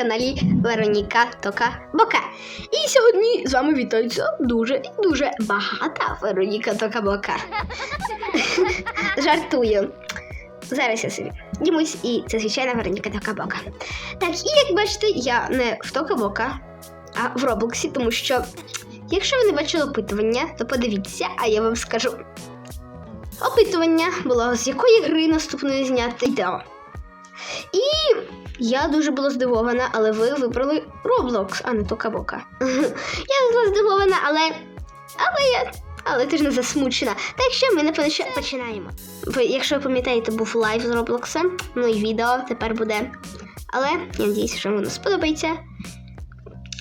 каналі Вероніка Тока Бока. І сьогодні з вами вітаються дуже і дуже багата Вероніка Тока Бока. Жартую. Зараз я собі дімусь, і це звичайна Вероніка Тока Бока. Так, і як бачите, я не в Тока Бока, а в Роблоксі, тому що, якщо ви не бачили опитування, то подивіться, а я вам скажу. Опитування було, з якої гри наступної зняти відео. І я дуже була здивована, але ви вибрали Roblox, а не Токабока. Я була здивована, але. Але я. Але ти ж не засмучена. Так що ми напевно що починаємо. Ви, якщо ви пам'ятаєте, був лайв з Роблокса, ну і відео тепер буде. Але я надіюся, що воно сподобається.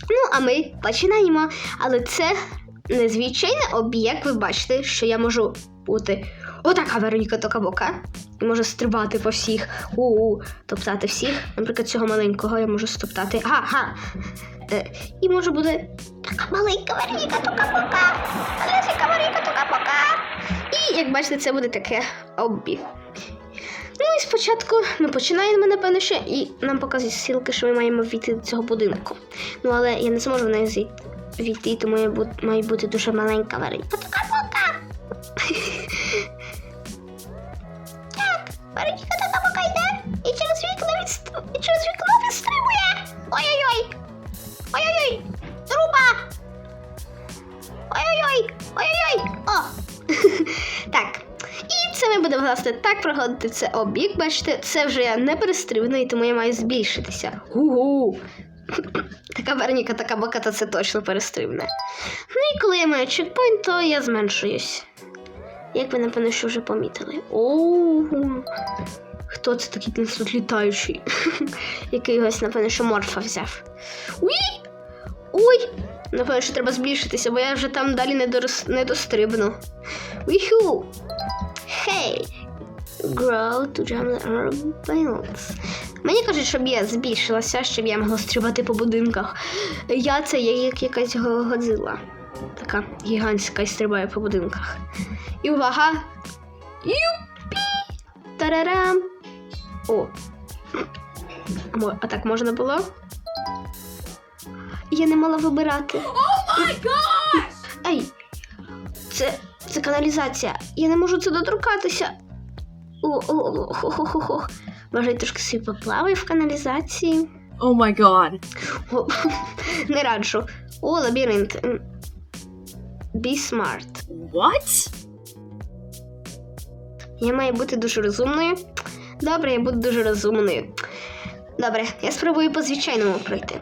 Ну, а ми починаємо. Але це незвичайний об'єкт, ви бачите, що я можу бути отака Вероніка Токабока. І можу стрибати по всіх, у-у, топтати всіх. Наприклад, цього маленького я можу стоптати. Ага. Е, і може бути така маленька Вероніка Токабока. Маленька Вероніка Токабока. І як бачите, це буде таке оббі. Ну і спочатку ми починаємо, напевно, ще, і нам показують сілки, що ми маємо війти до цього будинку. Ну, але я не зможу в неї війти, тому я бу- має бути дуже маленька Вероніка власне так проходити це обік. Бачите, це вже я не перестрибно, і тому я маю збільшитися. Гу-гу. Така Вероніка, така бока, то це точно перестрибне. Ну і коли я маю чекпоінт, то я зменшуюсь. Як ви, напевно, що вже помітили. Оу. Хто це такий тут літаючий? Якийсь, напевно, що морфа взяв. Уй! Ой! Напевно, що треба збільшитися, бо я вже там далі не, дорос... не дострибну. Уіху! Хей! Grow to jump or balance. Мені кажуть, щоб я збільшилася, щоб я могла стрибати по будинках. Я це є як якась го- годзила. Така гігантська і стрибає по будинках. І увага! Юпі! Тарарам! О! А, так можна було? Я не мала вибирати. О май гад! Ей! Це, це каналізація. Я не можу це доторкатися. О, о, о, хо, хо, хо, хо. Може, я трошки собі поплаваю в каналізації. Oh my god. О, не раджу. О, лабіринт. Be smart. What? Я маю бути дуже розумною. Добре, я буду дуже розумною. Добре, я спробую по звичайному пройти.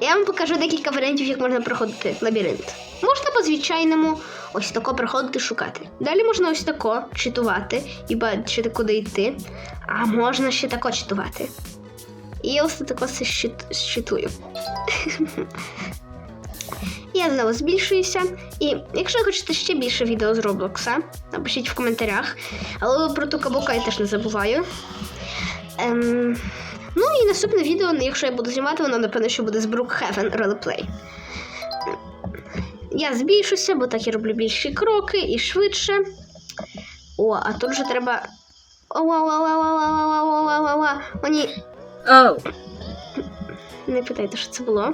Я вам покажу декілька варіантів, як можна проходити лабіринт. Можна по звичайному ось тако проходити шукати. Далі можна ось тако читувати і бачити, куди йти. А можна ще тако читувати. І я ось тако все щит- щитую. Я знову збільшуюся. І якщо ви хочете ще більше відео з Роблокса, напишіть в коментарях. Але про ту кабука я теж не забуваю. Ем, ну і наступне відео, якщо я буду знімати, воно напевно, що буде з Brookhaven Roleplay. Я збільшуся, бо так я роблю більші кроки і швидше. О, а тут же треба. Вони. Не питайте, що це було.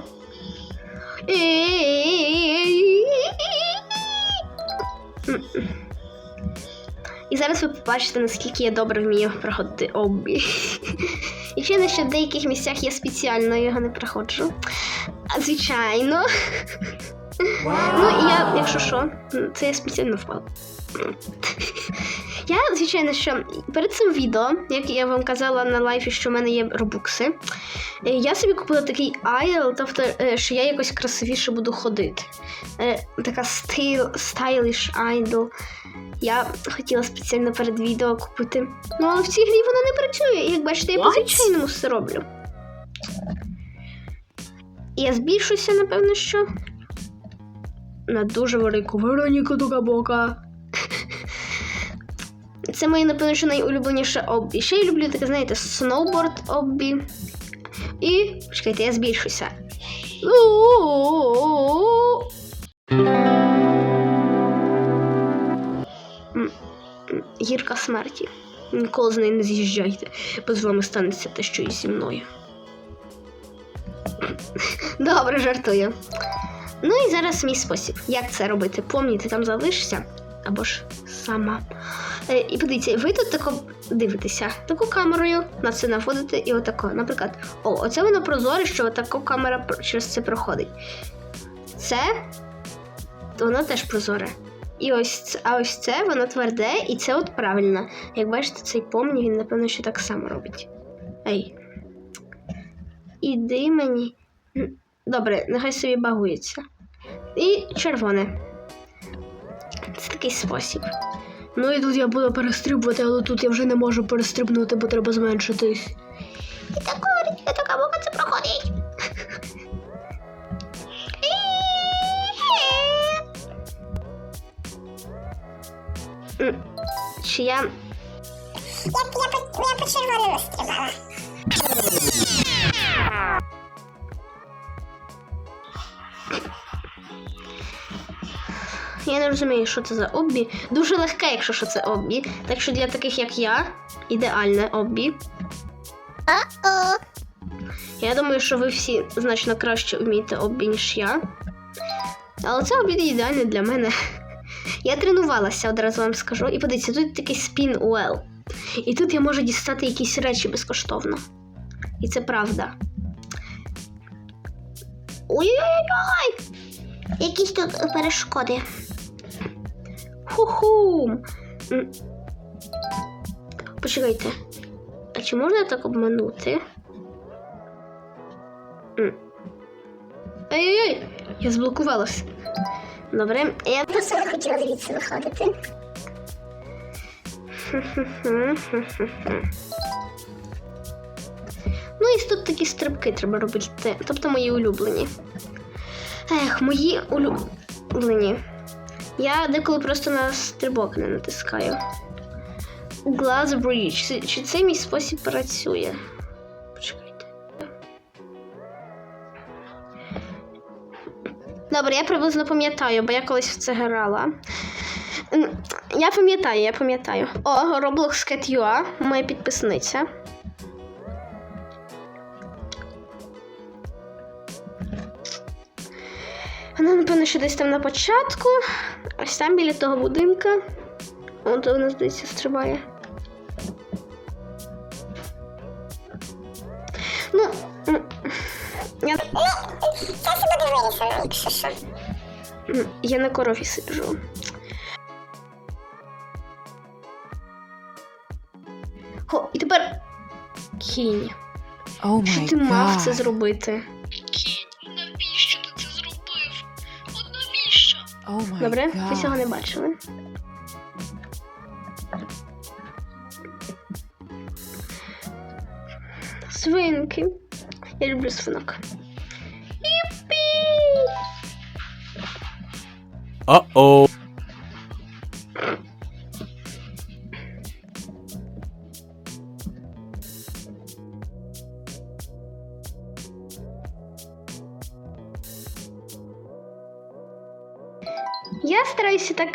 І зараз ви побачите, наскільки я добре вмію проходити обі. І ще на ще в деяких місцях я спеціально його не проходжу. Звичайно. Ну і я, якщо що, це я спеціально впав. Я, звичайно, що перед цим відео, як я вам казала на лайфі, що в мене є робукси, е, я собі купила такий айл, тобто, е, що я якось красивіше буду ходити. Е, Така стайл, стайліш айдол. Я хотіла спеціально перед відео купити. Ну, але в цій грі воно не працює. І як бачите, я по-звичайному все роблю. Я збільшуся, напевно, що. На дуже велику Вероніку Дугабока. Це моє, напевно, що найулюбленіше оббі. Ще я люблю таке, знаєте, сноуборд оббі. І. Чекайте, я збільшуся. Гірка смерті. Ніколи з нею не з'їжджайте, бо з вами станеться те, що і зі мною. Добре, жартую. Ну і зараз мій спосіб. Як це робити? Помні, ти там залишишся або ж сама. Е, і подивіться, ви тут тако дивитеся таку камерою, на це наводите і отако. Наприклад, о, оце воно прозоре, що отако камера через це проходить. Це воно теж прозоре. І ось а ось це воно тверде, і це от правильно. Як бачите, цей помні, він, напевно, що так само робить. Ей. Іди мені. Добре, нехай собі багується. І червоне. Це такий спосіб. Ну і тут я буду перестрибувати, але тут я вже не можу перестрибнути, бо треба зменшитись. І так говорить, і така бока це проходить. Чи я. Я, я, я по червоному стрибала. Я не розумію, що це за оббі. Дуже легке, якщо що це оббі. Так що для таких, як я, ідеальне оббі. О-о. Я думаю, що ви всі значно краще вмієте оббі, ніж я. Але це обід ідеальне для мене. Я тренувалася, одразу вам скажу. І подивіться, тут такий спін уел. І тут я можу дістати якісь речі безкоштовно. І це правда. Ой-ой-ой! Якісь тут перешкоди. Ху-ху! Почекайте. А чи можна так обманути? Ай-яй-яй! Я заблокувалась. Добре, я Просто не хотіла звідси виходити. Ну і тут такі стрибки треба робити. Тобто мої улюблені. Ех, мої улюблені. Я деколи просто на стрибок не натискаю. Glass Bridge. Чи, цей мій спосіб працює? Почекайте. Добре, я приблизно пам'ятаю, бо я колись в це грала. Я пам'ятаю, я пам'ятаю. О, Roblox Cat UA, моя підписниця. Вона, напевно, що десь там на початку. Ось там біля того будинка. От вона, здається, стрибає. Ну, я, Ну, це себе якщо що. я на корові сиджу. О, і тепер кінь. Oh Що ти мав це зробити? Oh Добре, ви цього не бачили. Свинки. Я люблю свинок. Іпі! Uh-oh. Я стараюся так.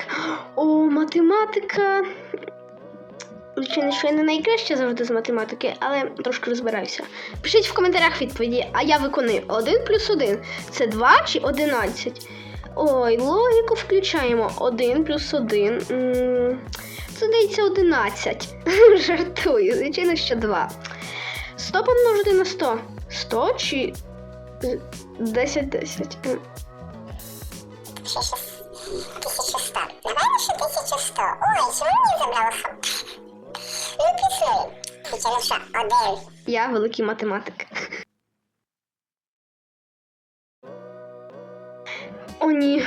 О, математика. Звичайно, що я не найкраща завжди з математики, але трошки розбираюся. Пишіть в коментарях відповіді, а я виконую 1 плюс 1. Це 2 чи 11? Ой, логіку включаємо. 1 плюс 1. Це здається 11. Жартую, звичайно, що 2. 100 помножити на 100. 100 чи 10 10. М, Ще щас 1100. Давай ще 1100. Ой, чому мені забрало хаб? Ну, пішли. Ну що, один. Я великий математик. О, ні.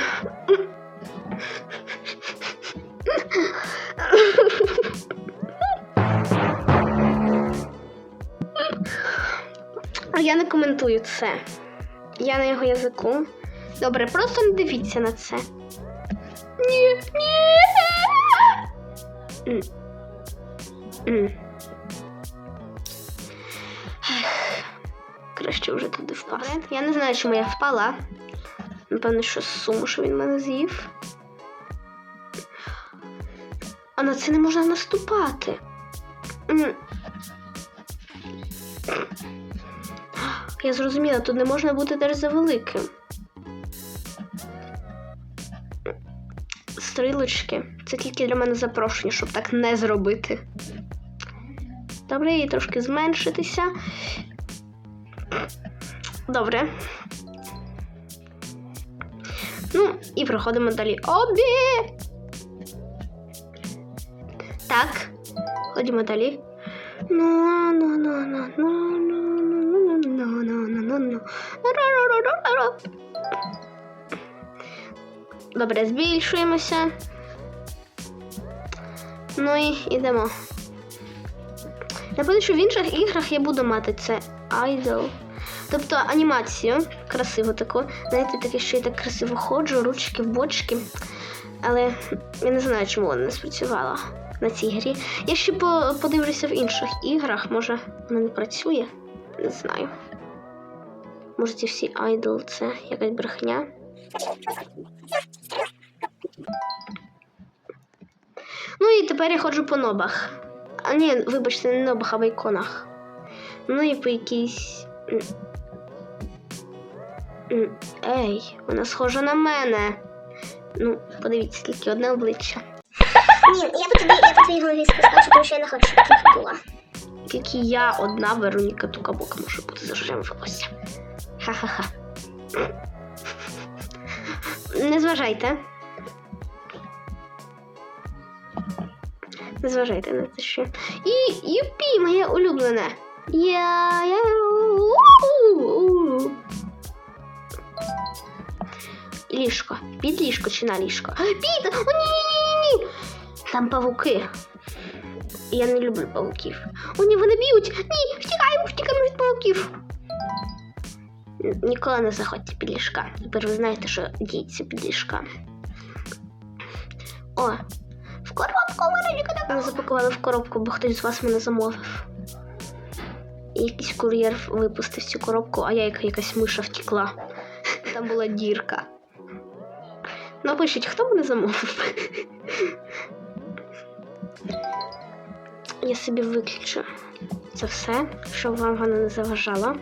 А я не коментую це. Я на його язику. Добре, просто не дивіться на це. Ні. Краще вже туди впасти. Я не знаю, чому я впала. Напевно, що суму, що він мене з'їв. А на це не можна наступати. Я зрозуміла, тут не можна бути теж за Стрілочки. Це тільки для мене запрошення, щоб так не зробити. Добре, її трошки зменшитися. Добре. Ну, і проходимо далі. Обі! Так. Ходімо далі. Ну, Добре, збільшуємося. Ну і йдемо. Напевно, що в інших іграх я буду мати це Idol. Тобто анімацію красиву таку. Знаєте, таке, що я так красиво ходжу, ручки в бочки. Але я не знаю, чому вона не спрацювала на цій грі. Я ще подивлюся в інших іграх, може вона не працює. Не знаю. Може, ці всі айдол це якась брехня. Ну і тепер я ходжу по нобах. А ні, вибачте, не нобах, а в іконах. Ну і по якійсь. Ей, вона схожа на мене. Ну, подивіться, тільки одне обличчя. Ні, я по тобі, я по твоїй голові скажу, тому що я не хочу, щоб ти була. Тільки я одна Вероніка Тукабока може бути за жирем волосся. Ха-ха-ха. Не зважайте. Не зважайте на це ще. І юпі, моє улюблене. Я. я... у-у-у. Ліжко. Під ліжко чи на ліжко? Під! О, ні-ні-ні-ні! Там павуки. Я не люблю павуків. О, ні, вони б'ють! Ні, втікаємо, втікаємо від павуків. Н- Ніколи не заходьте під ліжка. Тепер ви знаєте, що діється під ліжка. О, в коробку мене Мене запакували в коробку, бо хтось з вас мене замовив. І якийсь кур'єр випустив цю коробку, а я як якась миша втекла. Там була дірка. Напишіть, хто мене замовив. Я собі виключу це все, щоб вам воно не заважало.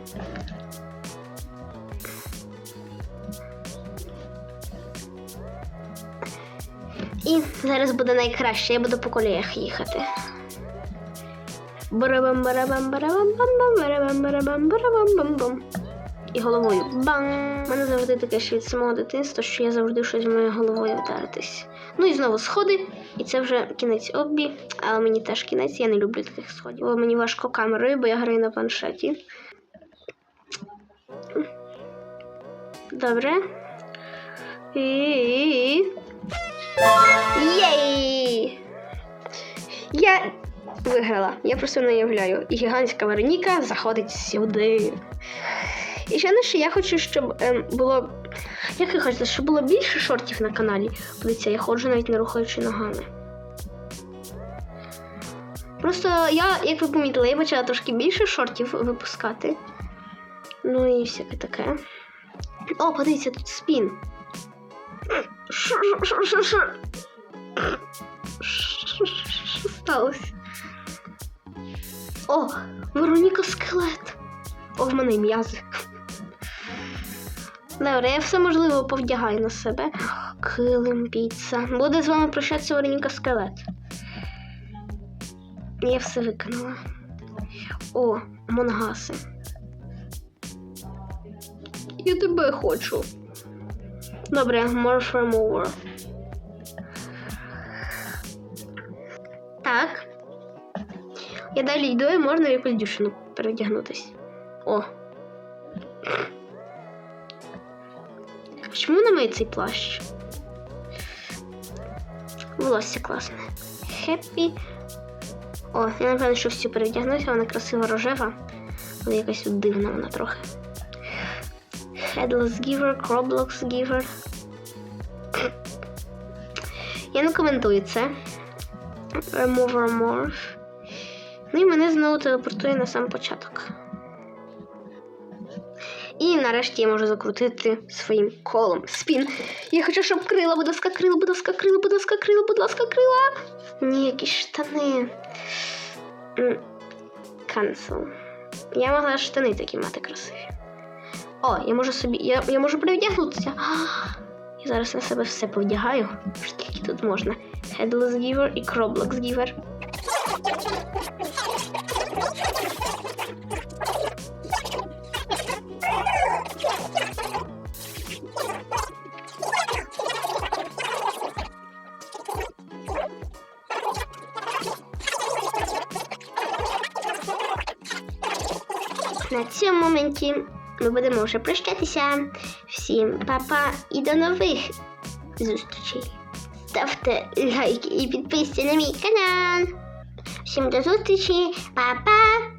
І зараз буде найкраще, я буду по коліях їхати. барабам барабам барабам бам бам барабам барабам барабам бам бам І головою бам. У мене завжди таке ще від самого дитинства, що я завжди щось маю головою вдаритись. Ну і знову сходи, і це вже кінець оббі, але мені теж кінець, я не люблю таких сходів. Бо мені важко камерою, бо я граю на планшеті. Добре. І... Єй! Я виграла. Я просто не уявляю. І гігантська Вероніка заходить сюди. І ще не ще я хочу, щоб ем, було. Як ви хочете, щоб було більше шортів на каналі. Подивіться, я ходжу навіть не рухаючи ногами. Просто я, як ви помітили, я почала трошки більше шортів випускати. Ну і всяке таке. О, подивіться, тут спін. Що що- що- що? Що- Що сталося? О, Вероніка скелет. О, в мене м'язи. Добре, я все можливо повдягаю на себе. Килим, піца. Буде з вами прощатися Вероніка скелет. Я все виконала. О, монгаси. Я тебе хочу. Добре, more from. Так. Я далі йду і можна якусь дівчину передягнутись. О. Чому на мені цей плащ? Волосся класне. Хеппі. О, я напевно, що всю передягнуся, вона красива рожева, але якась дивна вона трохи. Headless Giver, Roblox Giver. Я не коментую це. Remover Morph. Ну і мене знову телепортує на сам початок. І нарешті я можу закрутити своїм колом спін. Я хочу, щоб крила, будь ласка, крила, будь ласка, крила, будь ласка, крила, будь ласка, крила. Ні, якісь штани. Cancel. Я могла штани такі мати красиві. О, я можу собі. Я, я можу перевдягнутися. Я зараз на себе все повдягаю. Скільки тут можна. Headless Giver і Croblox Giver. На цьому моменті ми будемо вже прощатися. Всім па-па і до нових зустрічей. Ставте лайки і підписуйтесь на мій канал. Всім до зустрічі, па-па!